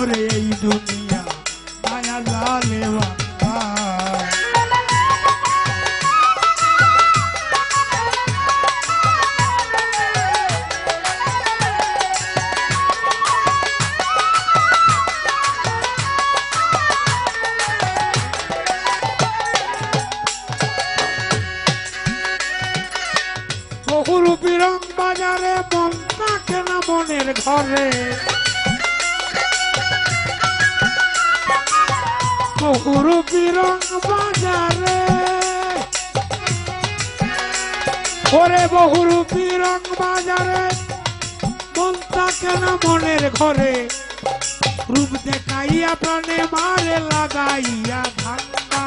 ওরে এই দুনিয়া মায়া বান্দা বহুরূপী রং বাজারে মন থাকে না মনের ঘরে? বহুরূপী রং বাজারে ওরে বহুরূপী রং বাজারে মন থাকে না মনের ঘরে। রূপ দেখাইয়া প্রাণে মারে লাগাইয়া ধান্দা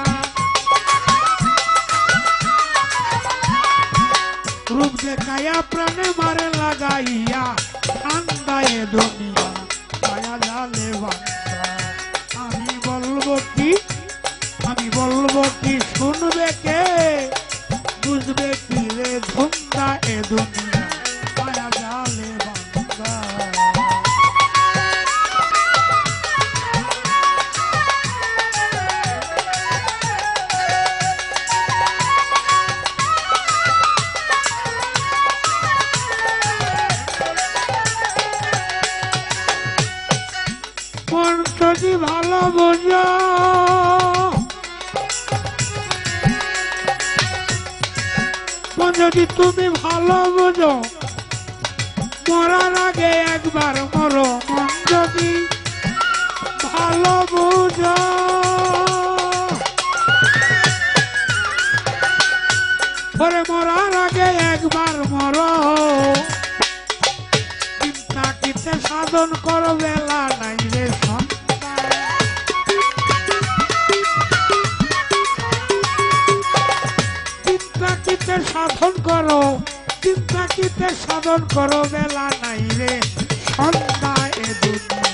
রূপ দেখাইয়া প্রাণে মারে লাগাইয়া ঠান্ডায় দুনিয়া মায়া জালে বান্দা কি শুনবে কে? বুঝবে কি রে ধুন্দা তুমি ভালো বোঝো। মরার আগে একবার মরো যদি ভালো বোঝো। পরে মরার আগে একবার মরো। চিন্তা কিতে সাধন করো বেলা সাধন করো। চিন্তা কিতে সাধন করো, বেলা নাই রে। সন্ধ্যা এ দুনিয়া,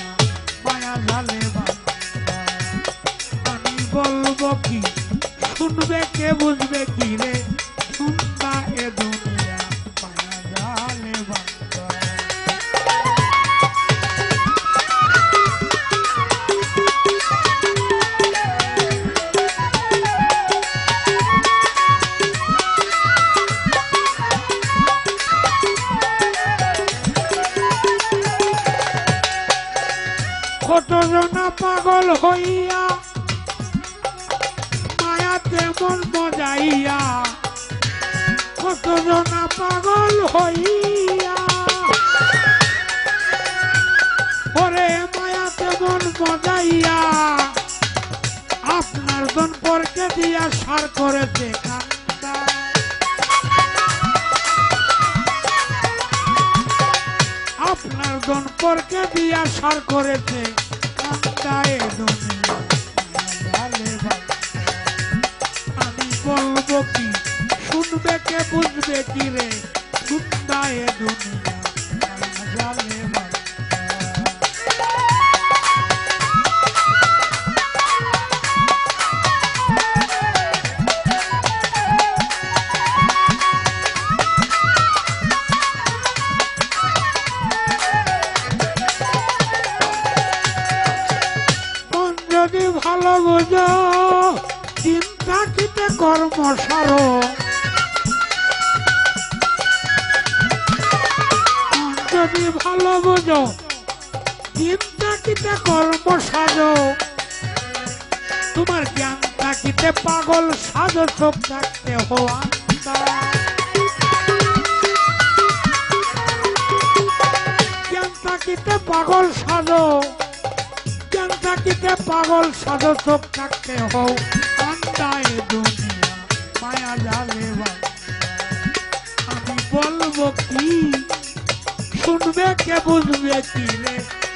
মায়া জালে আমি বলব কি, শুনবে কে, বুঝবে কি রে? আপনার জন পরকে দিয়া সার করেছে কান্দা। আপনার জন পরকে দিয়া সার করেছে। আমি বলব কি, শুনবে কে বুঝবে কি রে? দুনিয়া সারো যদি ভালো বোঝো, চিন্তা কিতে কর্ম সাজো। তোমার জ্ঞান থাকিতে পাগল সাজো, চোখ থাকতে হওয়া জ্ঞান থাকিতে পাগল সাজো জ্ঞান থাকিতে পাগল সাজো, চোখ থাকতে হও আন্দায় দুনিয়া মায়া যাবে আমি বলব কি? শুনবে কে বুঝবে কি রে?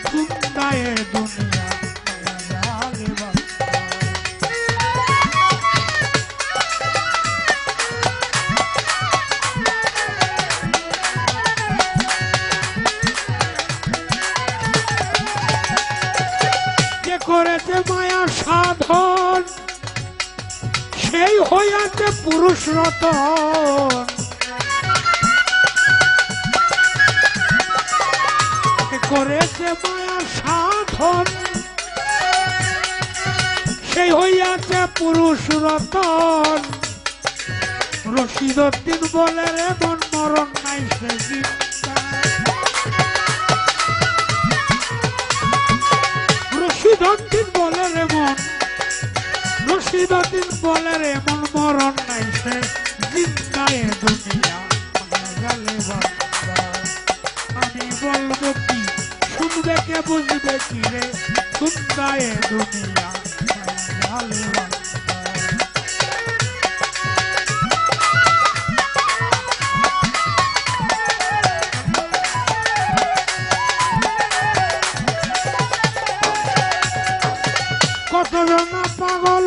সুন্দর দুনিয়া হইয়াছে পুরুষ রতন। করেছে মায়া সাধন। সেই হইয়াছে পুরুষ রতন। রশিদুদ্দিন বলে, রে মন মরণ নাই সে চিন্তা রশিদুদ্দিন বলে, রে মন রশিদুদ্দিন বলে রে মন মরণ নাই, সে জিন্দায় দুনিয়া বান্দা। আমি বলব কি, শুনবে কে, বুঝবে কি রে সুন্দায় দুনিয়া বান্দা। পাগল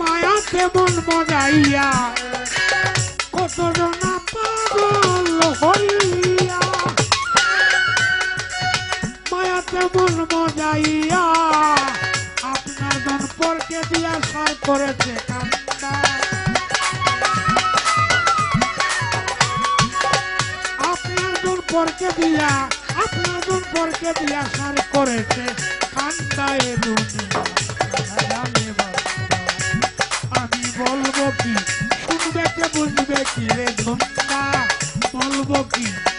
মায়াতে মন মজাইয়া কতজন পাগল হইয়া? মায়াতে মন মজাইয়া আপনার জন পরকে দিয়া সার করেছে কান্তা আপনার জন পরকে দিয়া, আপনার জন পরকে দিয়া সার করেছে কান্তায় দুনিয়া। কি? শুনবে কে কি বলব কি?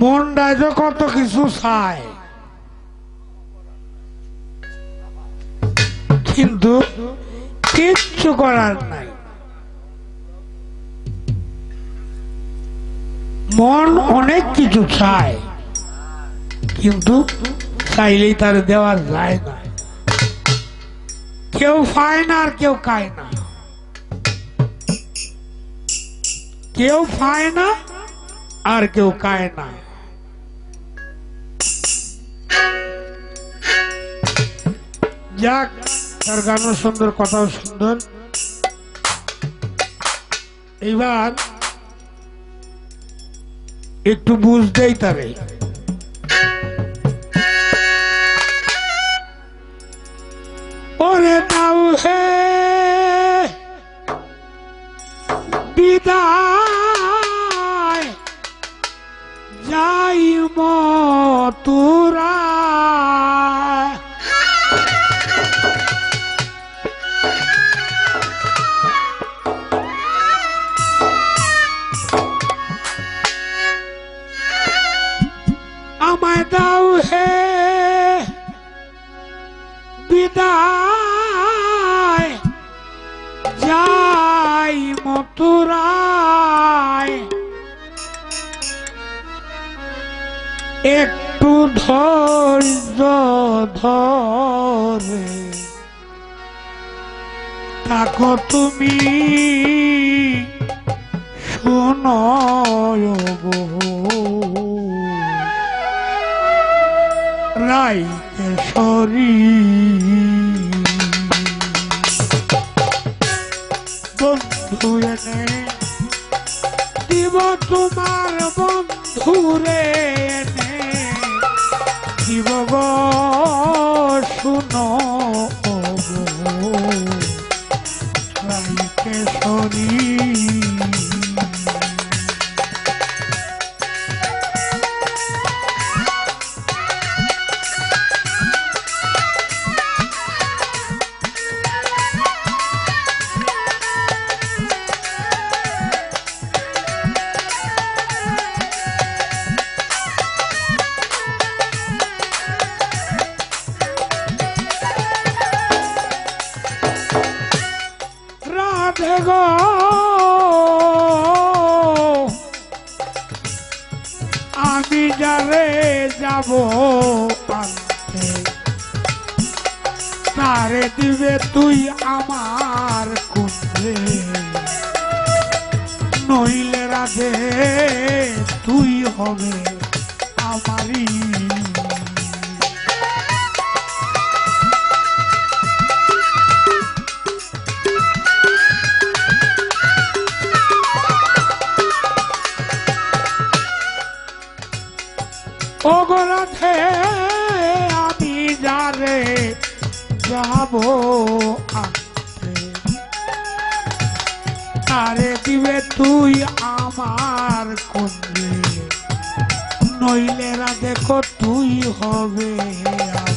মনটা যে কত কিছু চায়। কিন্তু কিচ্ছু করার নাই। মন অনেক কিছু চায়, কিন্তু চাইলেই তার দেওয়া যায় না। কেউ পায় না আর কেউ খায় না। কেউ পায় না আর কেউ খায় না। যাক তার গানও সুন্দর কথাও সুন্দর। এইবার একটু বুঝতেই তারে। রাই সরি বন্ধু এনে দিব তোমার বন্ধুরে এনে। দিব গো শুনো। আমি যাব আনতে তারে দিবে তুই আমার কুন্দে নইলে রাধে তুই হবে আমারই আমি যারে যাব আরে দিবে তুই আমার কুঞ্জে নইলে দেখো তুই হবে আমারই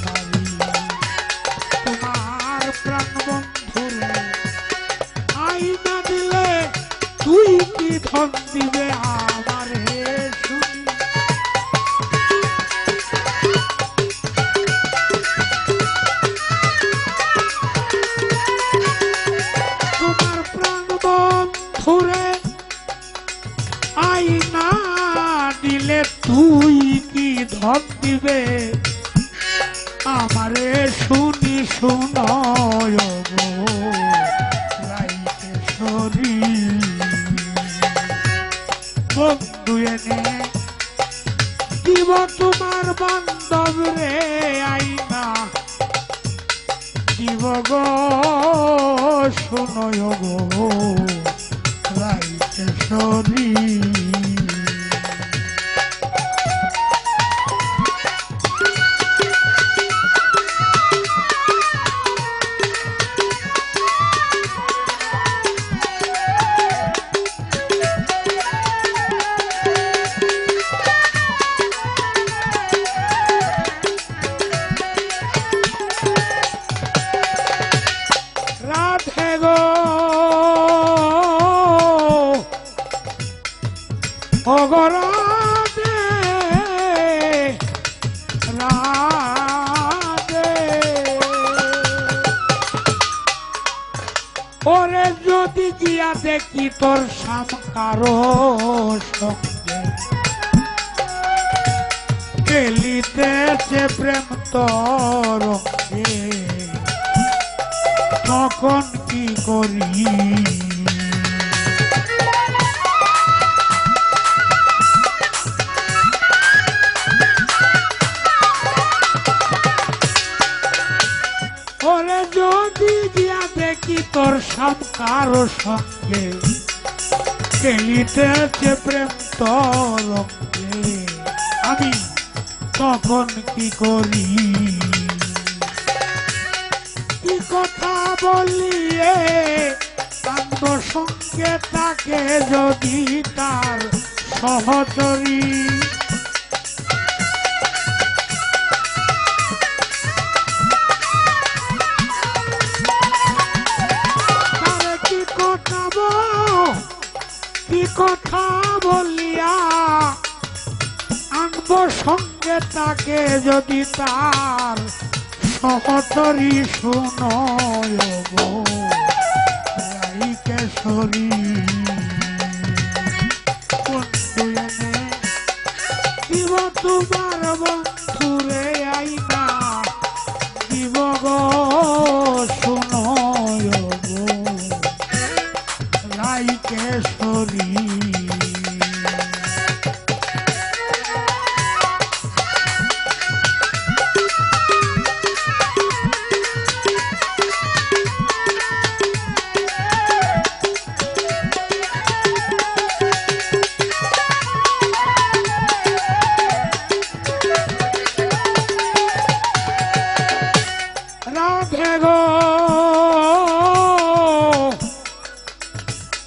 তখন কি করি? ওরে যদি দিয়া দেখি তোর সব কারও সঙ্গে খেলিতেছে প্রেম তরঙ্গে আমি তখন কি করি? বলিয়ে কান্দ সঙ্গে তাকে যদি তার সহচরী। কথা বলিয়া আনব সঙ্গে তাকে যদি তার সহচরী শুনয় গো কেশরী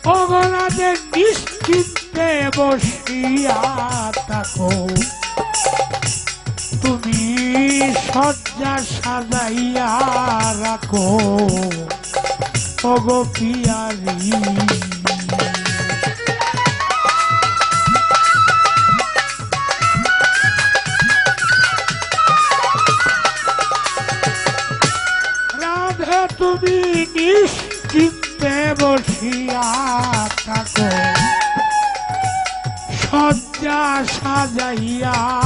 অগলাতে নিশ্চিন্তে বসিয়া থাকো। তুমি সজ্জা সাজাইয়া রাখো। অগো পিয়ারী। সাজাইয়া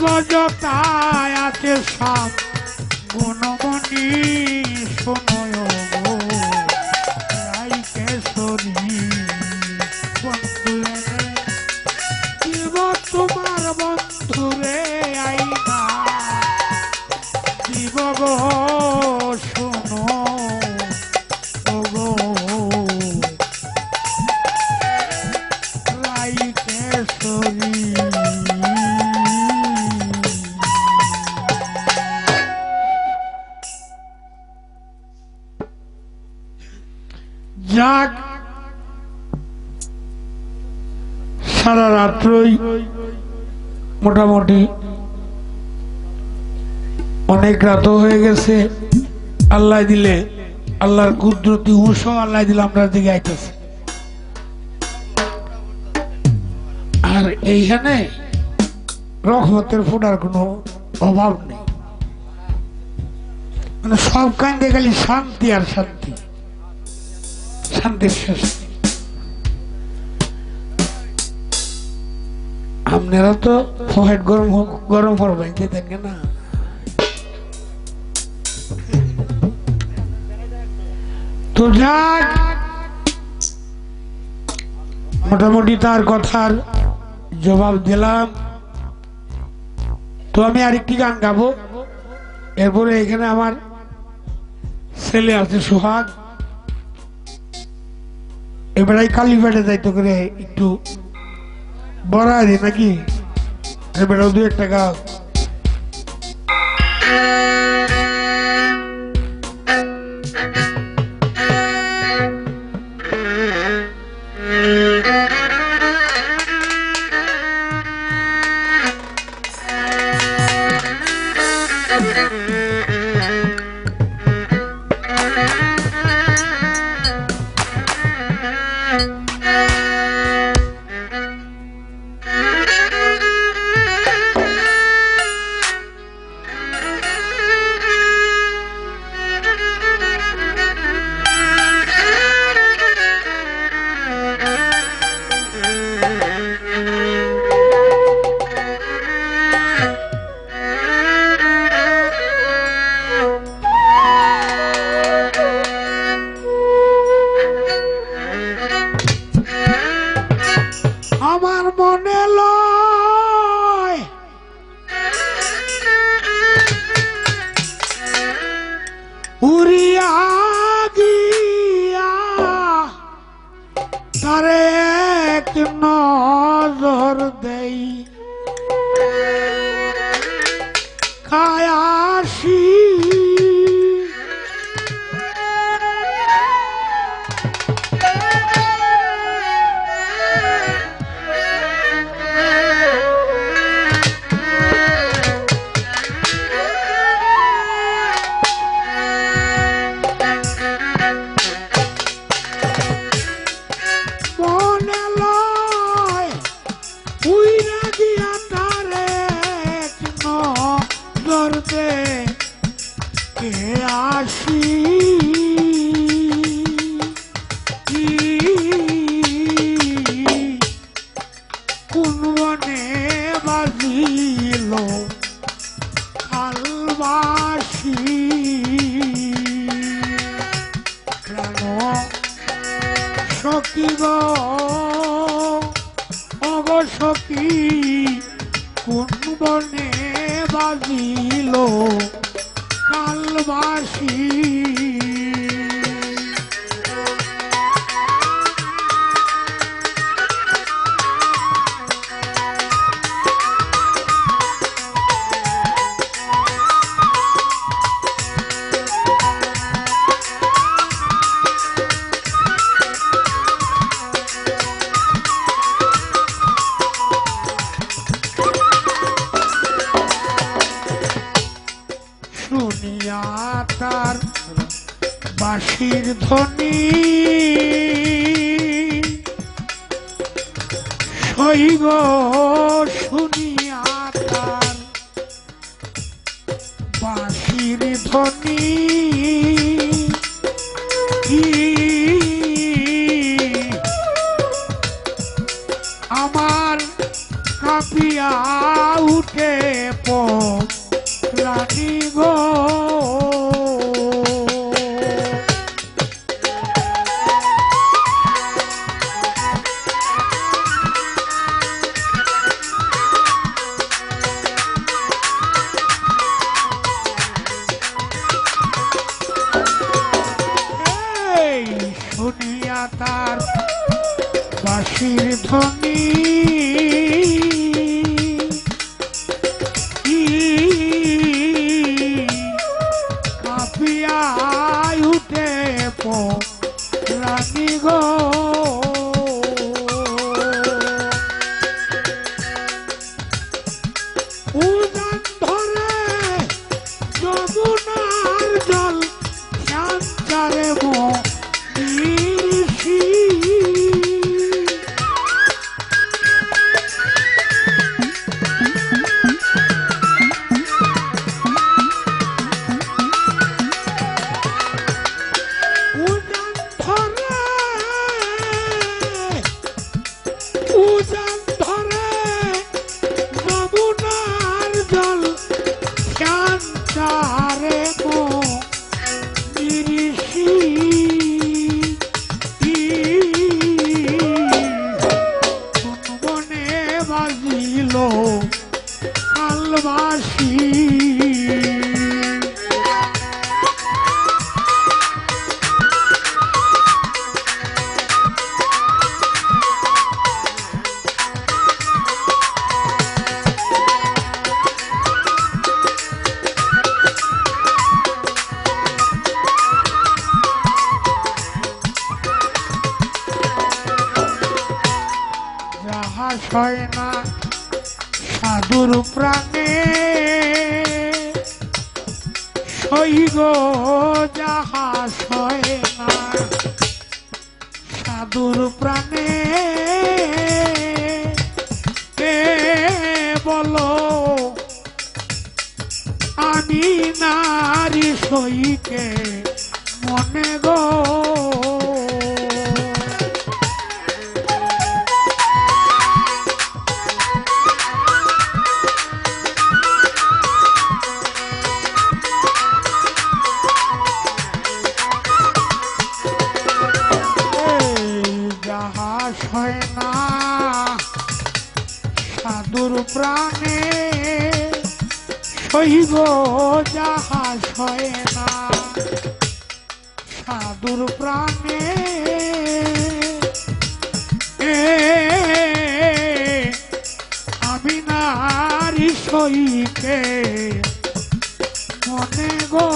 দিবজতায় আছে সব গুণমণি। মোটামুটি অনেক রাত হয়ে গেছে, আল্লাহ দিলে, আল্লাহর কুদরতি উৎস আল্লাহ দিলে আমরা দিকে আইতেছে। আর এইখানে রহমতের ফোটার কোনো অভাব নেই। মানে সব কান্দে খালি শান্তি আর শান্তি। শান্তির শেষ। আপনারা তো ফহেট গরম গরম করবেন যেতেন না? তো যাক, মোটামুটি তার কথার জবাব দিলাম। তো আমি আরেকটি গান গাবো। এরপরে এখানে আমার ছেলে আছে সোহাগ। এবারে কালীবাড়ে যাইতে করে একটু বড় আছে নাকি? এবারে দু একটা গাও। Thank. সই গো যাহা সয় না। সাধুর প্রাণে বলো আমি নারী সইকে মনে গো গো জাহাজ হয় না। সাধুর প্রাণে আমি নারী সইকে মনে গো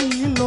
দিল